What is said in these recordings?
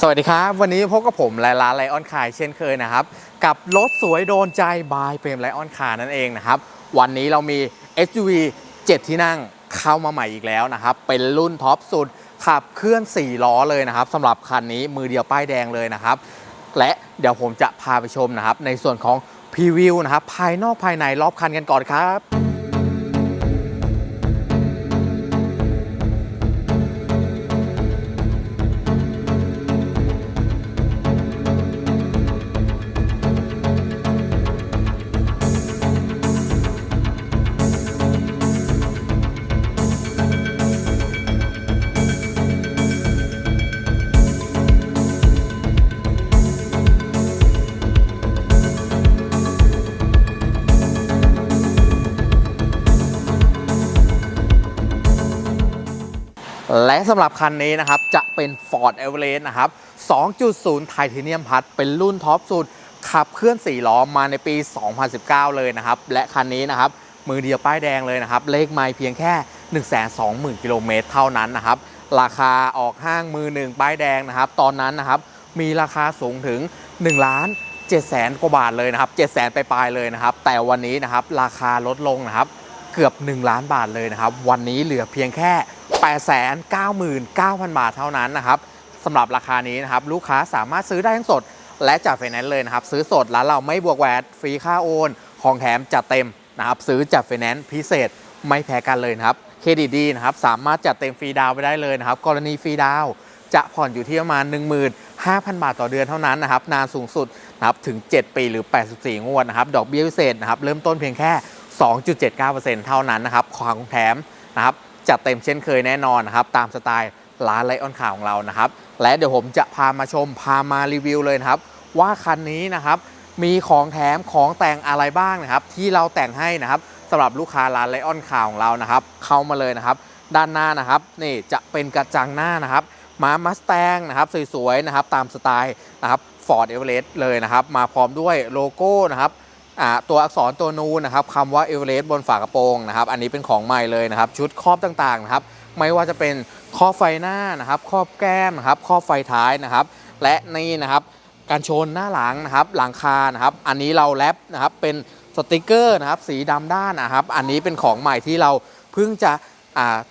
สวัสดีครับ วันนี้พบกับผมละร้าไลออนคายเช่นเคยนะครับ กับรถสวยโดนใจบายเปรมไลออนคานั่นเองนะครับ วันนี้เรามี SUV 7 ที่นั่งเข้ามาใหม่อีกแล้วนะครับ เป็นรุ่นท็อปสุด ขับเคลื่อน 4 ล้อเลยนะครับสำหรับคันนี้มือเดียวป้ายแดงเลยนะครับ และเดี๋ยวผมจะพาไปชมนะครับ ในส่วนของพรีวิวนะครับ ภายนอกภายในรอบคันกันก่อนครับ และสำหรับคันนี้นะครับ จะเป็น Ford Everest นะครับ 2.0 ไทเทเนียมพัดเป็นรุ่นท็อปสุด ขับเคลื่อน 4 ล้อมาในปี 2019 เลยนะครับ และคันนี้นะครับ มือเดียวป้ายแดงเลยนะครับ เลขไม่เพียงแค่ 120,000 กิโลเมตรเท่านั้นนะครับ ราคาออกห้างมือหนึ่งป้ายแดงนะครับ ตอนนั้นนะครับ มีราคาสูงถึง1ล้าน7แสนกว่าบาทเลยนะครับ7แสนไปปลายๆเลยนะครับ แต่วันนี้นะครับราคาลดลงนะครับ เกือบ 1 ล้านบาทเลยนะครับ วันนี้เหลือเพียงแค่ 899,000 บาทเท่านั้นนะครับสำหรับราคานี้นะครับลูกค้าสามารถซื้อได้ทั้งสด และจัดไฟแนนซ์เลยนะครับ ซื้อสดร้านเราไม่บวกแวดฟรีค่าโอนของแถมจัดเต็มนะครับซื้อจัดไฟแนนซ์พิเศษไม่แพ้กันเลยนะครับเครดิตดีนะครับสามารถจัดเต็มฟรีดาวไปได้เลยนะครับกรณีฟรีดาวจะผ่อนอยู่ที่ประมาณ 15,000 บาทต่อเดือนเท่านั้นนะครับนานสูงสุดนะครับถึง 7 ปีหรือ 84 งวดนะครับดอกเบี้ยพิเศษนะครับเริ่มต้นเพียงแค่ 2.79%เท่านั้นนะครับของแถมนะครับ จัดเต็มเช่นเคยแน่นอนนะครับตามสไตล์ร้านไลออนข่าวของเรานะครับ และเดี๋ยวผมจะพามาชมพามารีวิวเลยนะครับ ว่าคันนี้นะครับมีของแถมของแต่งอะไรบ้างนะครับ ที่เราแต่งให้นะครับสำหรับลูกค้าร้านไลออนข่าวของเรานะครับ เข้ามาเลยนะครับ ด้านหน้านะครับนี่จะเป็นกระจังหน้านะครับมามัสแตงนะครับสวยๆนะครับตามสไตล์นะครับฟอร์ดเอเวอเรสต์เลยนะครับ มาพร้อมด้วยโลโก้นะครับ ตัวอักษรตัวนูนนะครับคำว่าเอเวอเรสต์บนฝากระโปรงนะครับอันนี้เป็นของใหม่เลยนะครับ ชุดครอบต่างๆนะครับไม่ว่าจะเป็นครอบไฟหน้านะครับครอบแก้มนะครับครอบไฟท้ายนะครับ และนี่นะครับการโชนหน้าหลังนะครับหลังคานะครับ อันนี้เราแรปนะครับเป็นสติกเกอร์นะครับสีดำด้านนะครับ อันนี้เป็นของใหม่ที่เราเพิ่งจะ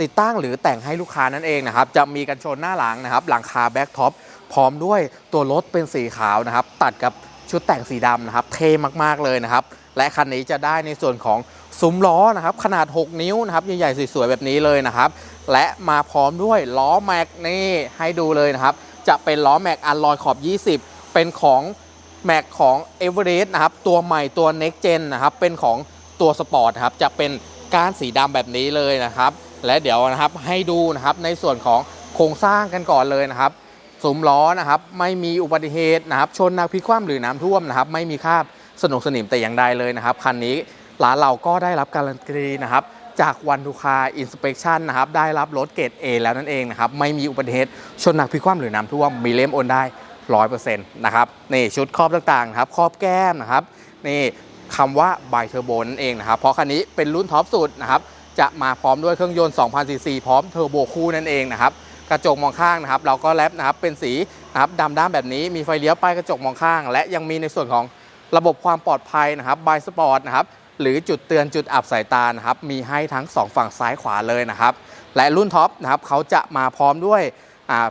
ติดตั้งหรือแต่งให้ลูกค้านั่นเองนะครับ จะมีกันชนหน้าหลังนะครับ หลังคาแบ็กท็อปพร้อมด้วยตัวรถเป็นสีขาวนะครับ ตัดกับ ชุดแต่งสีดำนะครับ เท่มากๆเลยนะครับ และคันนี้จะได้ในส่วนของซุ้มล้อนะครับ ขนาด 6 นิ้วนะครับ ใหญ่ๆ สวยๆ แบบนี้เลยนะครับ และมาพร้อมด้วยล้อแม็กนี่ให้ดูเลยนะครับ จะเป็นล้อแม็กอัลลอยขอบ 20 เป็นของแม็กของ e v e r e s t นะครับ ตัวใหม่ตัว Next Gen นะครับ เป็นของตัวสปอร์ตครับ จะเป็นก้านสีดำแบบนี้เลยนะครับ และเดี๋ยวนะครับให้ดูนะครับในส่วนของโครงสร้างกันก่อนเลยนะครับ ซุ้มล้อนะครับไม่มีอุบัติเหตุนะครับชนนักพิกคว่ำหรือน้ำท่วมนะครับไม่มีคราบสนุกสนิมแต่อย่างใดเลยนะครับคันนี้ร้านเราก็ได้รับการันตีนะครับจากวันดูคาอินสเป t ชันนะครับได้รับรถเกรด A แล้วนั่นเองนะครับไม่มีอุบัติเหตุชนหนักพิกคว่ำหรือน้ำท่วมมีเล่มโอนได้100%นะครับนี่ชุดครอบต่างๆครับครอบแก้มนะครับนี่คำว่าไบเทอร์โบนั่นเองนะครับเพราะคันนี้เป็นรุ่นท็อปสุดนะครับจะมาพร้อมด้วยเครื่องยนต์ 2,000ซีซีพร้อมเทอร์โบคู่นั่นเองนะครับ กระจกมองข้างนะครับเราก็แรปนะครับเป็นสีนะครับดำด้านแบบนี้มีไฟเลี้ยวป้ายกระจกมองข้าง และยังมีในส่วนของระบบความปลอดภัยนะครับบายสปอร์ตนะครับหรือจุดเตือนจุดอับสายตานะครับมีให้ทั้ง 2 ฝั่งซ้ายขวาเลยนะครับและรุ่นท็อปนะครับเขาจะมาพร้อมด้วย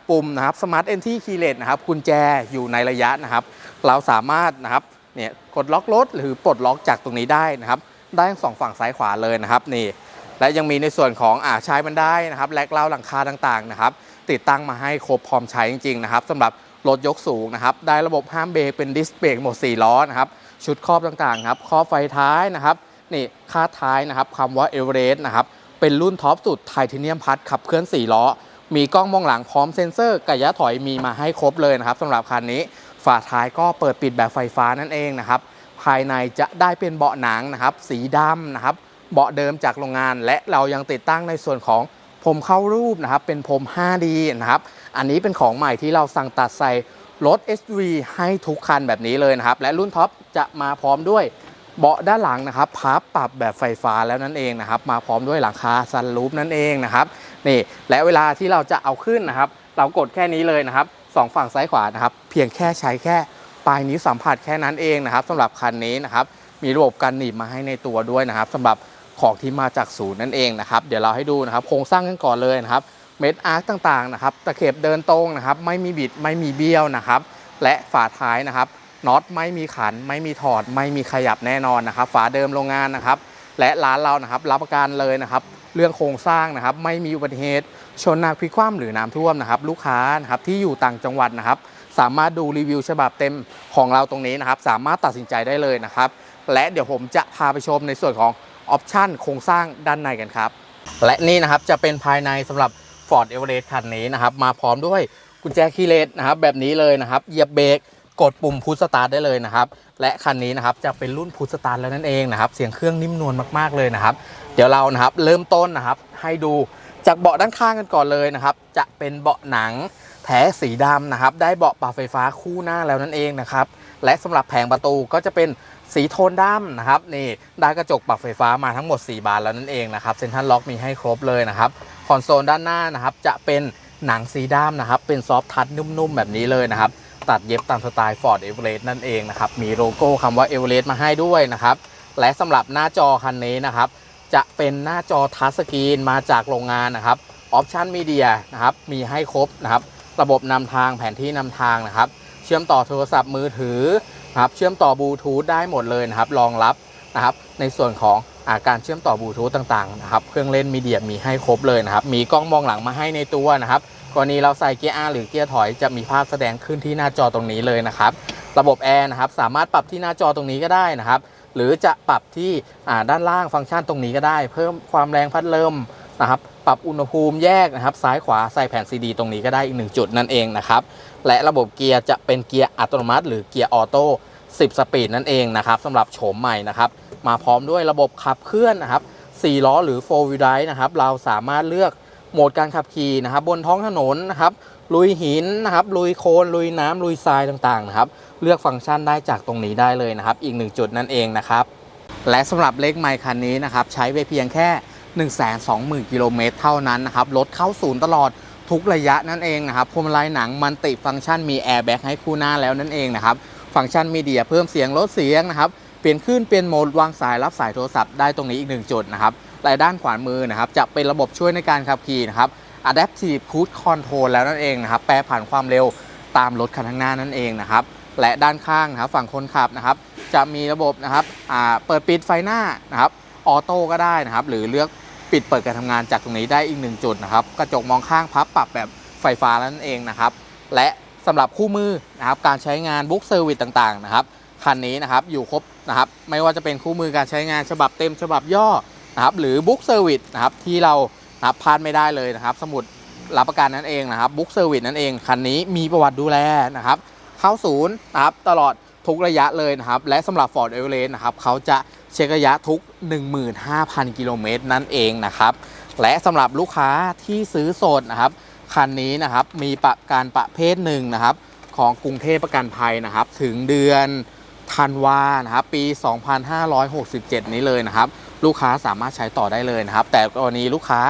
ปุ่มนะครับสมาร์ทเอนที่คีเลสนะครับกุญแจอยู่ในระยะนะครับ เราสามารถนะครับเนี่ยกดล็อกรถหรือปลดล็อกจากตรงนี้ได้นะครับได้ทั้งสองฝั่งซ้ายขวาเลยนะครับนี่และยังมีในส่วนของอ่าใช้มันได้นะครับ แลกเล่าหลังคาต่างๆนะครับ ติดตั้งมาให้ครบพร้อมใช้จริงๆนะครับสำหรับรถยกสูงนะครับ ได้ระบบห้ามเบรกเป็นดิสเบรกหมด 4 ล้อนะครับ ชุดครอบต่างๆครับครอบไฟท้ายนะครับ นี่คาดท้ายนะครับคำว่าเอเวอเรสต์นะครับ เป็นรุ่นท็อปสุดไทเทเนียมพัดขับเคลื่อน 4 ล้อ มีกล้องมองหลังพร้อมเซ็นเซอร์กระยะถอยมีมาให้ครบเลยนะครับสำหรับคันนี้ ฝาท้ายก็เปิดปิดแบบไฟฟ้านั่นเองนะครับ ภายในจะได้เป็นเบาะหนังนะครับ สีดำนะครับ เบาะเดิมจากโรงงาน และเรายังติดตั้งในส่วนของ พรมเข้ารูปนะครับเป็นพรม 5D นะครับ อันนี้เป็นของใหม่ที่เราสั่งตัดใส่รถ SUV ให้ทุกคันแบบนี้เลยนะครับ และรุ่นท็อปจะมาพร้อมด้วยเบาะด้านหลังนะครับพับปรับแบบไฟฟ้าแล้วนั่นเองนะครับ มาพร้อมด้วยหลังคาซันรูฟนั่นเองนะครับนี่และเวลาที่เราจะเอาขึ้นนะครับ เรากดแค่นี้เลยนะครับสองฝั่งซ้ายขวานะครับ เพียงแค่ใช้แค่ปลายนิ้วสัมผัสแค่นั้นเองนะครับสำหรับคันนี้นะครับ มีระบบการหนีบมาให้ในตัวด้วยนะครับสำหรับ ของที่มาจากศูนย์นั่นเองนะครับ เดี๋ยวเราให้ดูนะครับโครงสร้างกันก่อนเลยนะครับ เม็ดอาร์คต่างๆนะครับ ตะเข็บเดินตรงนะครับ ไม่มีบิดไม่มีเบี้ยวนะครับ และฝาท้ายนะครับน็อตไม่มีขัน ไม่มีถอด ไม่มีขยับแน่นอนนะครับ ฝาเดิมโรงงานนะครับ และร้านเรานะครับ รับประกันเลยนะครับ เรื่องโครงสร้างนะครับ ไม่มีอุบัติเหตุ ชนหนักพลิกคว่ำหรือน้ำท่วมนะครับ ลูกค้านะครับที่อยู่ต่างจังหวัดนะครับ สามารถดูรีวิวฉบับเต็มของเราตรงนี้นะครับ สามารถตัดสินใจได้เลยนะครับ และเดี๋ยวผมจะพาไปชมในส่วนของ ออปชันโครงสร้างด้านในกันครับ และนี่นะครับจะเป็นภายในสำหรับ Ford Everest คันนี้นะครับ มาพร้อมด้วยกุญแจคีย์เลสนะครับ แบบนี้เลยนะครับเหยียบเบรกกดปุ่มพุชสตาร์ทได้เลยนะครับ และคันนี้นะครับจะเป็นรุ่นพุชสตาร์ทแล้วนั่นเองนะครับ เสียงเครื่องนิ่มนวลมากๆเลยนะครับ เดี๋ยวเรานะครับเริ่มต้นนะครับให้ดูจากเบาะด้านข้างกันก่อนเลยนะครับ จะเป็นเบาะหนังแท้สีดำนะครับ ได้เบาะปรับไฟฟ้าคู่หน้าแล้วนั่นเองนะครับ และสำหรับแผงประตูก็จะเป็น สีโทนดำนะครับนี่ได้กระจกปรับไฟฟ้ามาทั้งหมด 4 บานแล้วนั่นเองนะครับเซ็นทรัลล็อกมีให้ครบเลยนะครับคอนโซลด้านหน้านะครับจะเป็นหนังสีดำนะครับเป็นซอฟทัชนุ่มๆ แบบนี้เลยนะครับตัดเย็บตามสไตล์ Ford Everest นั่นเองนะครับมีโลโก้คำว่า Everest มาให้ด้วยนะครับและสำหรับหน้าจอคันนี้นะครับจะเป็นหน้าจอทัชสกรีนมาจากโรงงานนะครับออปชันมีเดียนะครับมีให้ครบนะครับระบบนำทางแผนที่นำทางนะครับเชื่อมต่อโทรศัพท์มือถือ นะครับเชื่อมต่อบลูทูธได้หมดเลยนะครับรองรับนะครับในส่วนของอาการเชื่อมต่อบลูทูธต่างๆนะครับเครื่องเล่นมีเดียมีให้ครบเลยนะครับมีกล้องมองหลังมาให้ในตัวนะครับกรณีเราใส่เกียร์ R หรือเกียร์ถอยจะมีภาพแสดงขึ้นที่หน้าจอตรงนี้เลยนะครับระบบแอร์นะครับสามารถปรับที่หน้าจอตรงนี้ก็ได้นะครับหรือจะปรับที่ด้านล่างฟังก์ชันตรงนี้ก็ได้ เพิ่มความแรงพัดลม นะครับปรับอุณหภูมิแยกนะครับ ซ้ายขวาใส่แผ่นซีดีตรงนี้ก็ได้อีกหนึ่งจุดนั่นเองนะครับ และระบบเกียร์จะเป็นเกียร์อัตโนมัติ หรือเกียร์ออโต้10 สปีดนั่นเองนะครับสำหรับโฉมใหม่นะครับมาพร้อมด้วยระบบขับเคลื่อนนะครับ4ล้อหรือ4 wheel drive นะครับเราสามารถเลือกโหมดการขับขี่นะครับ บนท้องถนนนะครับลุยหินนะครับลุยโคลนลุยน้ำลุยทรายต่างๆนะครับเลือกฟังก์ชันได้จากตรงนี้ได้เลยนะครับ อีกหนึ่งจุดนั่นเองนะครับ และสำหรับเลขไมค์คันนี้นะครับใช้ไปเพียงแค่ 120,000 กิโลเมตรเท่านั้นนะครับ รถเข้าศูนย์ตลอดทุกระยะนั่นเองนะครับพวงมาลัยหนังมันติฟังก์ชันมีแอร์แบ็กให้คู่หน้าแล้วนั่นเองนะครับ ฟังก์ชันมีเดียเพิ่มเสียงลดเสียงนะครับเปลี่ยนขึ้นเปลี่ยนโหมดวางสายรับสายโทรศัพท์ได้ตรงนี้อีกหนึ่งจุดนะครับและด้านขวามือนะครับจะเป็นระบบช่วยในการขับขี่นะครับ Adaptive Cruise Control แล้วนั่นเองนะครับ แปรผันความเร็วตามรถคันข้างหน้านั่นเองนะครับ และด้านข้างนะครับฝั่งคนขับนะครับ จะมีระบบนะครับเปิดปิดไฟหน้านะครับ ออโต้ก็ได้นะครับ หรือเลือกปิดเปิดการทำงานจากตรงนี้ได้อีกหนึ่งจุดนะครับ กระจกมองข้างพับปรับแบบไฟฟ้านั่นเองนะครับ และสำหรับคู่มือนะครับ การใช้งานบุ๊กเซอร์วิสต่างๆนะครับ คันนี้นะครับอยู่ครบนะครับ ไม่ว่าจะเป็นคู่มือการใช้งานฉบับเต็มฉบับย่อนะครับ หรือบุ๊กเซอร์วิสนะครับที่เรานะครับพลาดไม่ได้เลยนะครับ สมุดรับประกันนั่นเองนะครับบุ๊กเซอร์วิสนั่นเอง คันนี้มีประวัติดูแลนะครับ เข้าศูนย์นะครับตลอด ทุกระยะเลยนะครับ และสำหรับ Ford Everest นะครับเขาจะเช็คระยะทุก 15,000 กิโลเมตรนั่นเองนะครับ และสำหรับลูกค้าที่ซื้อสดนะครับ คันนี้นะครับมีประกันประเภทหนึ่งนะครับ ของกรุงเทพประกันภัยนะครับ ถึงเดือนธันวานะครับปี 2567 นี้เลยนะครับ ลูกค้าสามารถใช้ต่อได้เลยนะครับ แต่กรณีลูกค้า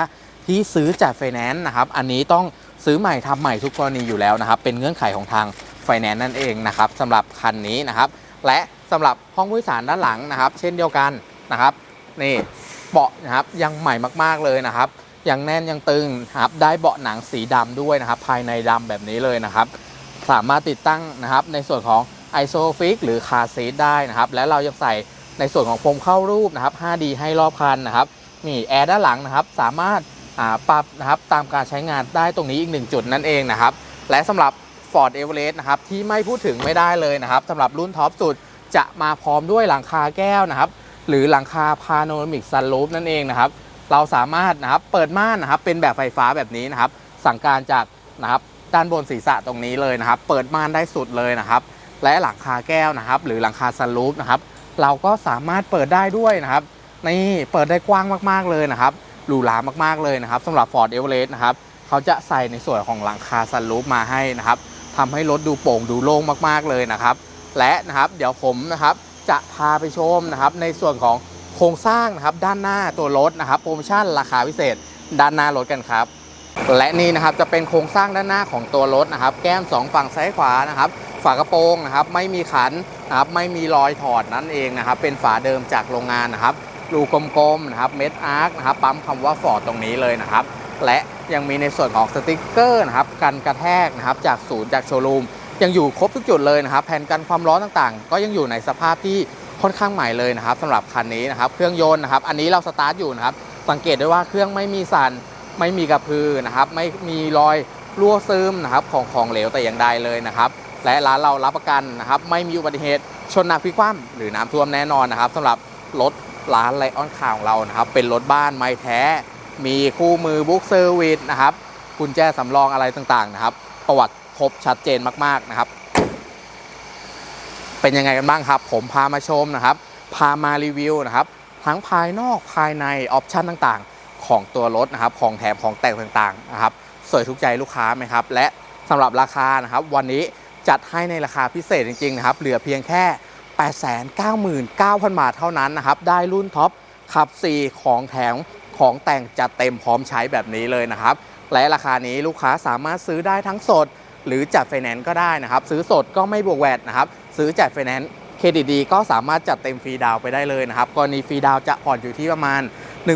ที่ซื้อจากไฟแนนซ์นะครับ อันนี้ต้องซื้อใหม่ทำใหม่ทุกกรณีอยู่แล้วนะครับ เป็นเงื่อนไขของทาง ฟแนนซ์นั่นเองนะครับสำหรับคันนี้นะครับ และสำหรับห้องผู้โดยสารด้านหลังนะครับ เช่นเดียวกันนะครับนี่เบาะนะครับยังใหม่มากๆเลยนะครับยังแน่นยังตึงครับได้เบาะหนังสีดำด้วยนะครับ ภายในดำแบบนี้เลยนะครับ สามารถติดตั้งนะครับในส่วนของ i s o f i x หรือ Car Seat ได้นะครับ และเรายังใส่ในส่วนของพรมเข้ารูปนะครับ 5D ให้รอบคันนะครับนี่แอร์ด้านหลังนะครับ สามารถปรับนะครับตามการใช้งานได้ตรงนี้อีกหนึ่งจุดนั่นเองนะครับ และสำหรับ Ford Everest นะครับที่ไม่พูดถึงไม่ได้เลยนะครับสำหรับรุ่นท็อปสุดจะมาพร้อมด้วยหลังคาแก้วนะครับ หรือหลังคาพาโนรามิกซันรูฟนั่นเองนะครับ เราสามารถนะครับเปิดม่านนะครับเป็นแบบไฟฟ้าแบบนี้นะครับ สั่งการจากนะครับด้านบนศีรษะตรงนี้เลยนะครับ เปิดม่านได้สุดเลยนะครับ และหลังคาแก้วนะครับ หรือหลังคาซันรูฟนะครับเราก็สามารถเปิดได้ด้วยนะครับนี่เปิดได้กว้างมากๆเลยนะครับหรูหรามากๆเลยนะครับสำหรับ Ford Everest นะครับเขาจะใส่ในส่วนของหลังคาซันรูฟมาให้นะครับ ทำให้รถดูโป่งดูโล่งมากๆเลยนะครับ และนะครับเดี๋ยวผมนะครับจะพาไปชมนะครับในส่วนของโครงสร้างนะครับด้านหน้าตัวรถนะครับโปรโมชั่นราคาพิเศษด้านหน้ารถกันครับ และนี่นะครับจะเป็นโครงสร้างด้านหน้าของตัวรถนะครับ แก้ม 2 ฝั่งซ้ายขวานะครับฝากระโปรงนะครับไม่มีขันนะครับไม่มีรอยถอดนั่นเองนะครับ เป็นฝาเดิมจากโรงงานนะครับรูกลมๆนะครับเม็ดอาร์คนะครับปั๊มคำว่าฟอร์ดตรงนี้เลยนะครับ และยังมีในส่วนของสติกเกอร์นะครับกันกระแทกนะครับจากศูนย์จากโชว์รูมยังอยู่ครบทุกจุดเลยนะครับแผ่นกันความร้อนต่างๆ ก็ยังอยู่ในสภาพที่ค่อนข้างใหม่เลยนะครับสำหรับคันนี้นะครับเครื่องยนต์นะครับอันนี้เราสตาร์ทอยู่นะครับสังเกตได้ว่าเครื่องไม่มีสั่นไม่มีกระพือนะครับไม่มีรอยรั่วซึมนะครับของของเหลวแต่อย่างใดเลยนะครับและร้านเรารับประกันนะครับไม่มีอุบัติเหตุชนหนักพลิกคว่ำหรือน้ำท่วมแน่นอนนะครับสำหรับรถร้านไลออนคาของเรานะครับเป็นรถบ้านไม้แท้ มีคู่มือบุ๊กเซอร์วิสนะครับกุญแจสำรองอะไรต่างๆนะครับ ประวัติครบชัดเจนมากๆนะครับ เป็นยังไงกันบ้างครับ ผมพามาชมนะครับ พามารีวิวนะครับ ทั้งภายนอกภายในออปชันต่างๆ ของตัวรถนะครับ ของแถมของแต่งต่างๆนะครับสวยถูกใจลูกค้าไหมครับ และสำหรับราคานะครับ วันนี้จัดให้ในราคาพิเศษจริงๆนะครับ เหลือเพียงแค่ 899,000 บาทเท่านั้นนะครับ ได้รุ่นท็อปขับ 4 ของแถม ของแต่งจัดเต็มพร้อมใช้แบบนี้เลยนะครับ และราคานี้ลูกค้าสามารถซื้อได้ทั้งสด หรือจัดไฟแนนซ์ก็ได้นะครับ ซื้อสดก็ไม่บวกแวดนะครับ ซื้อจัดไฟแนนซ์เครดิตดีก็สามารถจัดเต็มฟรีดาวไปได้เลยนะครับกรณีฟรีดาวจะผ่อนอยู่ที่ประมาณ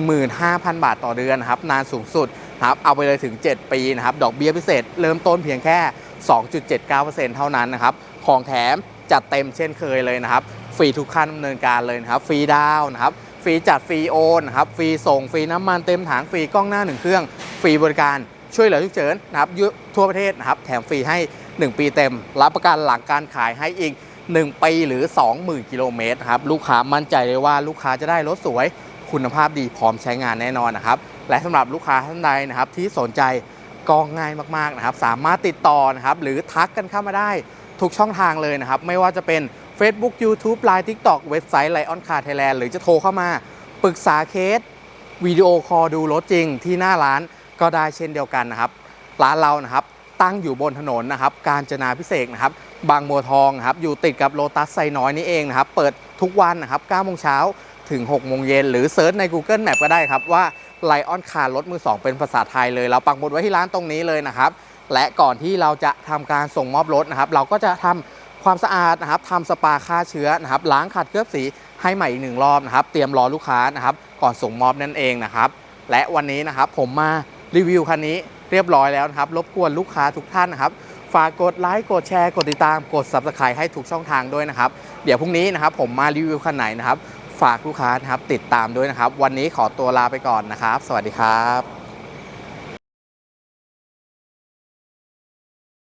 15,000 บาทต่อเดือนนะครับนานสูงสุดนะครับเอาไปเลยถึง 7 ปีนะครับดอกเบี้ยพิเศษ เริ่มต้นเพียงแค่ 2.79%เท่านั้นนะครับของแถมจัดเต็มเช่นเคยเลยนะครับฟรีทุกขั้นดำเนินการเลยนะครับฟรีดาวนะครับ ฟรีจัดฟรีโอนนะครับฟรีส่งฟรีน้ำมันเต็มถังฟรีกล้องหน้า1เครื่อง ฟรีบริการช่วยเหลือทุกเฉินนะครับทั่วประเทศนะครับแถมฟรีให้ 1 ปีเต็ม รับประกันหลังการขายให้อีก 1 ปีหรือ 20,000 กิโลเมตรครับลูกค้ามั่นใจเลยว่าลูกค้าจะได้รถสวย คุณภาพดีพร้อมใช้งานแน่นอนนะครับและสำหรับลูกค้าท่านใดนะครับที่สนใจก็ง่ายมากๆนะครับสามารถติดต่อนะครับหรือทักกันเข้ามาได้ทุกช่องทางเลยนะครับไม่ว่าจะเป็น Facebook YouTube Line TikTok เว็บไซต์ Lion Car Thailand หรือจะโทรเข้ามา ปรึกษาเคสวิดีโอคอลดูรถจริงที่หน้าร้านก็ได้เช่นเดียวกันนะครับ ร้านเรานะครับตั้งอยู่บนถนนนะครับ การจนาพิเศษนะครับ บางบัวทองครับอยู่ติดกับโลตัสไซน้อยนี่เองนะครับ เปิดทุกวันนะครับ9โมงเช้าถึง6โมงเย็นหรือเซิร์ชใน Google Map ก็ได้ครับว่าไลออนคาร์รถมือ 2 เป็นภาษาไทยเลย เราปักหมุดไว้ที่ร้านตรงนี้เลยนะครับ และก่อนที่เราจะทำการส่งมอบรถนะครับ เราก็จะทำ ความสะอาดนะครับทำสปาฆ่าเชื้อนะครับล้างขัดเคลือบสีให้ใหม่อีกหนึ่งรอบนะครับ เตรียมรอลูกค้านะครับ ก่อนส่งมอบนั่นเองนะครับ และวันนี้นะครับผมมารีวิวคันนี้เรียบร้อยแล้วนะครับ รบกวนลูกค้าทุกท่านนะครับ ฝากกดไลค์กดแชร์ กดติดตามกด subscribe ให้ทุกช่องทางด้วยนะครับ เดี๋ยวพรุ่งนี้นะครับ ผมมารีวิวคันไหนนะครับ ฝากลูกค้านะครับติดตามด้วยนะครับ วันนี้ขอตัวลาไปก่อนนะครับ สวัสดีครับ